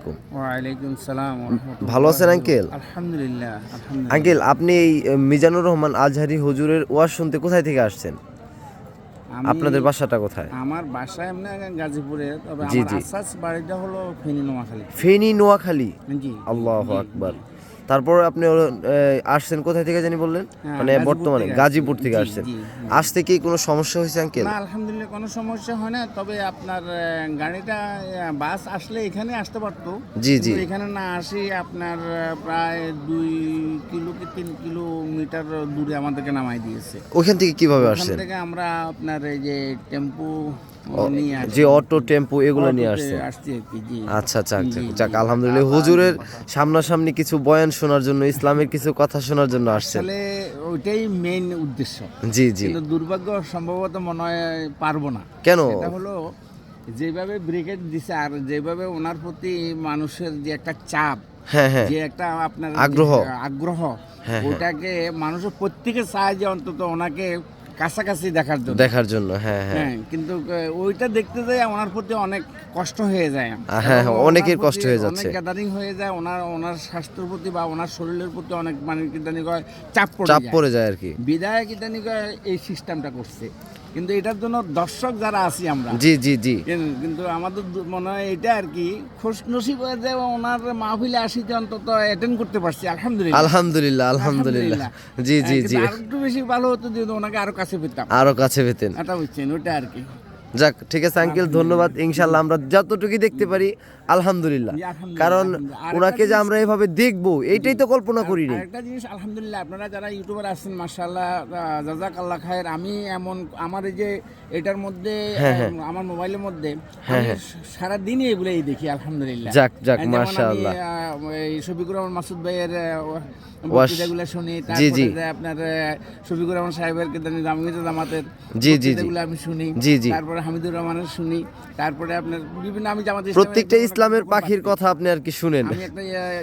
আলাইকুম। ওয়ালাইকুম সালাম ভালো আছেন আঙ্কেল? আলহামদুলিল্লাহ আলহামদুলিল্লাহ। আঙ্কেল আপনি এই মিজানুর রহমান আজহারি হুজুরের ওয়াজ শুনতে কোথায় থেকে আসছেন? আপনাদের বাসাটা কোথায়? আমার বাসা এমনি গাজীপুরে তবে আমার আসাস বাড়িটা হলো ফেনী নোয়াখালী। ফেনী নোয়াখালী? জি। আল্লাহু আকবার। তারপর আপনি আসছেন কোথায় থেকে জানি বললেন হ্যাঁ, মানে বর্তমানে গাজীপুর থেকে আসছেন। আসতে কি কোনো সমস্যা হয়েছে আঙ্কেল না আলহামদুলিল্লাহ কোনো সমস্যা হয় না তবে আপনার গাড়িটা বাস আসলে এখানে আসতে পারতো জি, জি। এখানে না আসি আপনার প্রায় দুই কিলো কি তিন কিলোমিটার দূরে আমাদেরকে নামাই দিয়েছে ওইখান থেকে কীভাবে ওখান আসছেন থেকে আমরা আপনার এই যে টেম্পু। যে অটো টেম্পো এগুলো নিয়ে আসছি। আচ্ছা আচ্ছা আচ্ছা। যাক আলহামদুলিল্লাহ হুজুরের সামনাসামনি কিছু বয়ান শোনার জন্য ইসলামের কিছু কথা শোনার জন্য আসছে ওইটাই মেইন উদ্দেশ্য। জি জি। কিন্তু দুর্ভাগ্য সম্ভবত মনে হয় পারব না। কেন? এটা হলো যেভাবে ব্রিগেড দিছে আর যেভাবে ওনার প্রতি মানুষের যে একটা চাপ হ্যাঁ হ্যাঁ। যে একটা আপনার আগ্রহ। আগ্রহ হ্যাঁ, ওটাকে মানুষের প্রত্যেকের সাহায্যে অন্তত ওনাকে কাছাকাছি দেখার জন্য। দেখার জন্য হ্যাঁ হ্যাঁ। হ্যাঁ কিন্তু ওইটা দেখতে যাই ওনার প্রতি অনেক কষ্ট হয়ে যায়। হ্যাঁ, হ্যাঁ, অনেকের কষ্ট হয়ে যাচ্ছে। অনেক গ্যাদারিং হয়ে যায় ওনার ওনার স্বাস্থ্যের প্রতি বা ওনার শরীরের প্রতি অনেক মানে কিদানি কয় চাপ পড়ে চাপ পড়ে যায় আর কি। বিদায় কি জানি কয় এই সিস্টেমটা করছে। কিন্তু এটার জন্য দর্শক যারা আছি আমরা জি জি জি। কিন্তু আমাদের মনে হয় এটা আর কি খুশ নসিব হয়ে যে ওনার মাহফিলে আসিতে অন্তত অ্যাটেন্ড করতে পারছি আলহামদুলিল্লাহ। আলহামদুলিল্লাহ আলহামদুলিল্লাহ। জি জি জি। আরেকটু বেশি ভালো হতো যদি ওনাকে আরও কাছে পেতাম। আরও কাছে পেতেন। এটা বুঝছেন ওটা আর কি। যাক ঠিক আছে আঙ্কেল ধন্যবাদ। ইনশাল্লাহ আমরা যতটুকু দেখতে পারি আলহামদুলিল্লাহ কারণ। ওনাকে যে আমরা এভাবে দেখব এইটাই তো কল্পনা করিনি আরেকটা জিনিস আলহামদুলিল্লাহ আপনারা যারা ইউটিউবার আছেন মাশাআল্লাহ জাজাক আল্লাহ খায়ের আমি এমন আমার এই যে এটার মধ্যে হ্যাঁ, হ্যাঁ। আম, আমার মোবাইলের মধ্যে হ্যাঁ। সারা দিনই এগুলোই দেখি আলহামদুলিল্লাহ যাক, যাক, মাশাআল্লাহ। এই শফিকুর রহমান মাসুদ ভাইয়ের বক্তৃতাগুলো শুনি তারপরে আপনার শফিকুর রহমান সাহেবের কেদানি জামিয়াত জামাতের জি, জি, জি। আমি শুনি জি, জি। তারপরে হামিদুর রহমানের শুনি তারপরে আপনার বিভিন্ন আমি জামাত ইসলামের প্রত্যেকটা ইসলামের পাখির কথা আপনি আর কি শুনেন? আমি একটা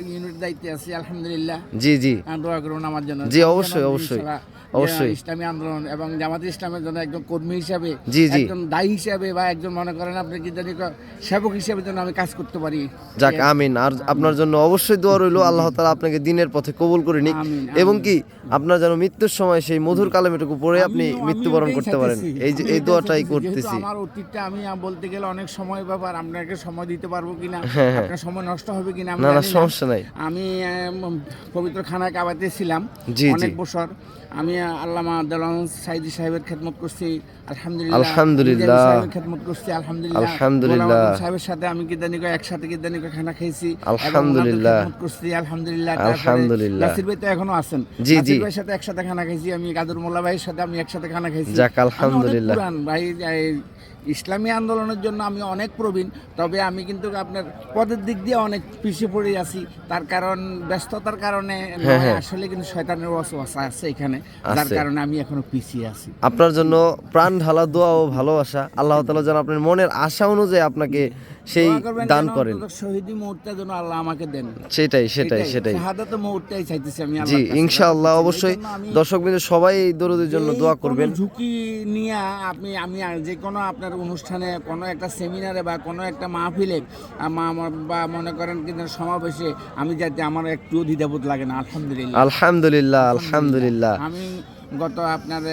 ইউনিট দায়িত্বে আছি আলহামদুলিল্লাহ। জি জি। দোয়া করুন আমার জন্য। জি, অবশ্যই, অবশ্যই, অবশ্যই। ইসলামী আন্দোলন এবং জামাত ইসলামের জন্য একজন কর্মী হিসাবে। একজন দায়ী হিসাবে বা একজন মনে করেন আপনি কি জানি সেবক হিসাবে যেন আমি কাজ করতে পারি। যাক আমিন। আর আপনার জন্য অবশ্যই দোয়া রইল। আল্লাহ তাআলা আপনাকে দিনের পথে কবুল করে নিক। এবং কি আপনার যেন মৃত্যুর সময় সেই মধুর কালামেটুকু পড়ে আপনি মৃত্যুবরণ করতে পারেন। এই যে এই দোয়াটাই করতেছি। আমার অতীতটা আমি বলতে গেলে অনেক সময় ব্যাপার আপনাকে সময় দিতে পারব কিনা হ্যাঁ, হ্যাঁ। আপনার সময় নষ্ট হবে কিনা না না সমস্যা নাই। আমি পবিত্র খানা কাবাতে ছিলাম অনেক বছর। আমি আল্লামা দেলান সাইদি সাহেবের খেদমত করছি আলহামদুলিল্লাহ আলহামদুলিল্লাহ। সাহেবের খেদমত করছি আলহামদুলিল্লাহ আলহামদুলিল্লাহ। সাহেবের সাথে আমি কিদানি করে একসাথে কিদানি করে খানা খেয়েছি আলহামদুলিল্লাহ। খেদমত করছি আলহামদুলিল্লাহ আলহামদুলিল্লাহ। নাসির ভাই তো এখনও আছেন জি, জি। ভাইয়ের সাথে একসাথে খানা খাইছি আমি কাদুর মোল্লা ভাইয়ের সাথে আমি একসাথে খানা খাইছি যাক, আলহামদুলিল্লাহ। ভাই ইসলামী আন্দোলনের জন্য আমি অনেক প্রবীণ তবে আমি কিন্তু আপনার পদের দিক দিয়ে অনেক পিছিয়ে পড়ে আছি। তার কারণ ব্যস্ততার কারণে হ্যাঁ। আসলে কিন্তু শয়তানের অসুবাসা আছে এখানে। তার কারণে আমি এখনও পিছিয়ে আছি। আপনার জন্য প্রাণ ঢালা দোয়া ও ভালোবাসা। আল্লাহ তালা যেন আপনার মনের আশা অনুযায়ী আপনাকে সেই দান করেন। শহীদি মুহূর্তে যেন আল্লাহ আমাকে দেন। সেটাই সেটাই সেটাই। শাহাদাত মুহূর্তেই চাইতেছি আমি জি ইনশাআল্লাহ অবশ্যই দর্শক বিন্দু সবাই এই দরুদের জন্য দোয়া করবেন। ঝুঁকি নিয়ে আপনি আমি যে কোনো আপনার অনুষ্ঠানে কোনো একটা সেমিনারে বা কোনো একটা মাহফিলে বা মনে করেন কিন্তু সমাবেশে আমি যাতে আমার একটু দ্বিধাবোধ লাগে না আলহামদুলিল্লাহ আলহামদুলিল্লাহ। আলহামদুলিল্লাহ। আমি গত আপনার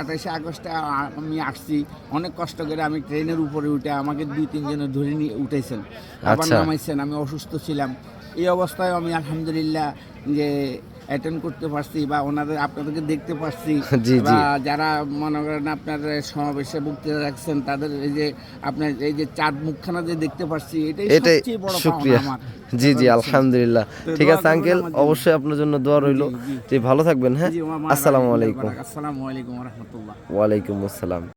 আঠাশে আগস্টে আমি আসছি। অনেক কষ্ট করে আমি ট্রেনের উপরে উঠে আমাকে দুই তিনজনে ধরে নিয়ে উঠেছেন। আবার আচ্ছা। নামাইছেন আমি অসুস্থ ছিলাম। এই অবস্থায় আমি আলহামদুলিল্লাহ যে অ্যাটেন্ড করতে পারছি বা ওনাদের আপনাদেরকে দেখতে পারছি। বা যারা মনে করেন আপনার সমাবেশে বক্তৃতা রাখছেন তাদের এই যে আপনার এই যে চাঁদ মুখখানা যে দেখতে পারছি এটাই সবচেয়ে বড় শুক্রিয়া। জি জি আলহামদুলিল্লাহ। ঠিক আছে আঙ্কেল অবশ্যই আপনার জন্য দোয়া রইল। যে ভালো থাকবেন হ্যাঁ? ওয়া আসসালামু ওয়া আলাইকুম। আসসালামু আলাইকুম রহমতুল্লাহ। ওয়ালাইকুম আসসালাম।